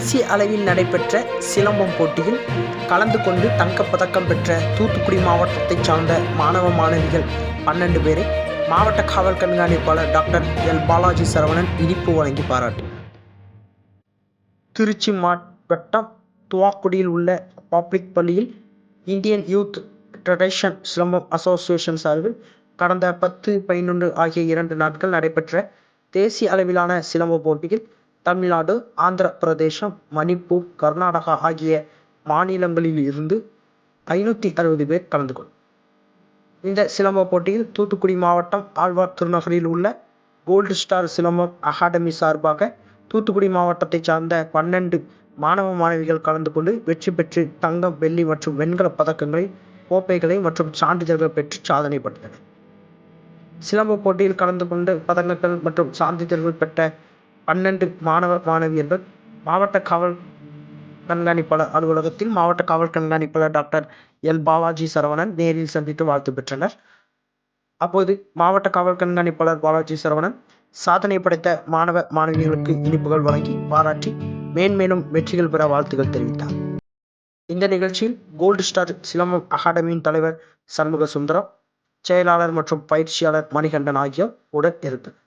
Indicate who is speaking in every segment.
Speaker 1: தேசிய அளவில் நடைபெற்ற சிலம்பம் போட்டியில் கலந்து கொண்டு தங்கப்பதக்கம் பெற்ற தூத்துக்குடி மாவட்டத்தைச் சார்ந்த மாணவ மாணவிகள் பன்னெண்டு பேரை மாவட்ட காவல் கண்காணிப்பாளர் டாக்டர் எல். பாலாஜி சரவணன் இனிப்பு வழங்கி பாராட்டினார் திருச்சி மாவட்டம் துவாக்குடியில் உள்ள பப்ளிக் பள்ளியில் Indian youth tradition silambam association சார்பில் கடந்த பத்து பதினொன்று ஆகிய இரண்டு நாட்கள் நடைபெற்ற தேசிய அளவிலான சிலம்ப போட்டியில் தமிழ்நாடு ஆந்திர பிரதேசம் மணிப்பூர் கர்நாடகா ஆகிய மாநிலங்களில் இருந்து ஐநூற்றி அறுபது பேர் கலந்து கொள்ளும் இந்த சிலம்ப போட்டியில் தூத்துக்குடி மாவட்டம் ஆழ்வார் திருநகரில் உள்ள கோல்டு ஸ்டார் சிலம்பம் அகாடமி சார்பாக தூத்துக்குடி மாவட்டத்தைச் சார்ந்த பன்னெண்டு மாணவ மாணவிகள் கலந்து கொண்டு வெற்றி பெற்று தங்கம் வெள்ளி மற்றும் வெண்கலப் பதக்கங்களை கோப்பைகளை மற்றும் சான்றிதழ்கள் பெற்று சாதனை பட்டனர் சிலம்ப போட்டியில் கலந்து கொண்டு பதக்கங்கள் மற்றும் சான்றிதழ்கள் பெற்ற பன்னெண்டு மாணவ மாணவியர்கள் மாவட்ட காவல் கண்காணிப்பாளர் அலுவலகத்தில் மாவட்ட காவல் கண்காணிப்பாளர் டாக்டர் எல். பாலாஜி சரவணன் நேரில் சந்தித்து வாழ்த்து பெற்றனர். அப்போது மாவட்ட காவல் கண்காணிப்பாளர் பாலாஜி சரவணன் சாதனை படைத்த மாணவ மாணவிகளுக்கு இனிப்புகள் வழங்கி பாராட்டி மேன்மேலும் வெற்றிகள் பெற வாழ்த்துகள் தெரிவித்தார். இந்த நிகழ்ச்சியில் கோல்டு ஸ்டார் சிலம்பம் அகாடமியின் தலைவர் சண்முக சுந்தரம் செயலாளர் மற்றும் பயிற்சியாளர் மணிகண்டன் ஆகியோர் உடன் இருந்தனர்.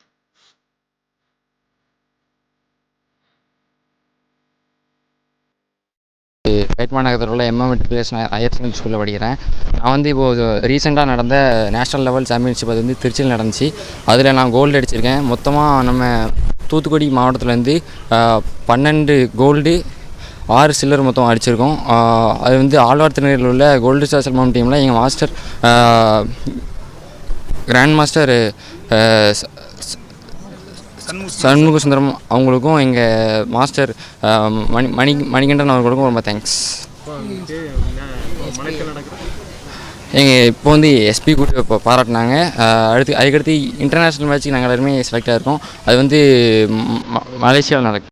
Speaker 2: ரைட் நகரத்தில் உள்ள எம்எம் மெட்ரிகுலேஷன் ஹையர் செகண்டரி ஸ்கூலில் படிக்கிறேன் நான் வந்து இப்போது ரீசெண்டாக நடந்த நேஷ்னல் லெவல் சாம்பியன்ஷிப் அது வந்து திருச்சியில் நடந்துச்சு. அதில் நான் கோல்டு அடிச்சிருக்கேன். மொத்தமாக நம்ம தூத்துக்குடி மாவட்டத்துலேருந்து பன்னெண்டு கோல்டு ஆறு சில்லர் மொத்தம் அடிச்சிருக்கோம். அது வந்து ஆழ்வார் திருநெல்வேலியில் உள்ள கோல்டு ஸ்டார் செல்வம் டீமில் எங்கள் master grand master Shanmuga Sundaram அவங்களுக்கும் எங்கள் மாஸ்டர் மணி மணி மணிகண்டன் அவர்களுக்கும் ரொம்ப தேங்க்ஸ் எங்கள் இப்போ வந்து எஸ்பி கூட இப்போ பாராட்டினாங்க அடுத்து அதுக்கடுத்து இன்டர்நேஷ்னல் மேட்ச்சுக்கு நாங்கள் எல்லாருமே செலக்ட் ஆகிருக்கோம் அது வந்து ம- மலேசியாவில் நடக்கும்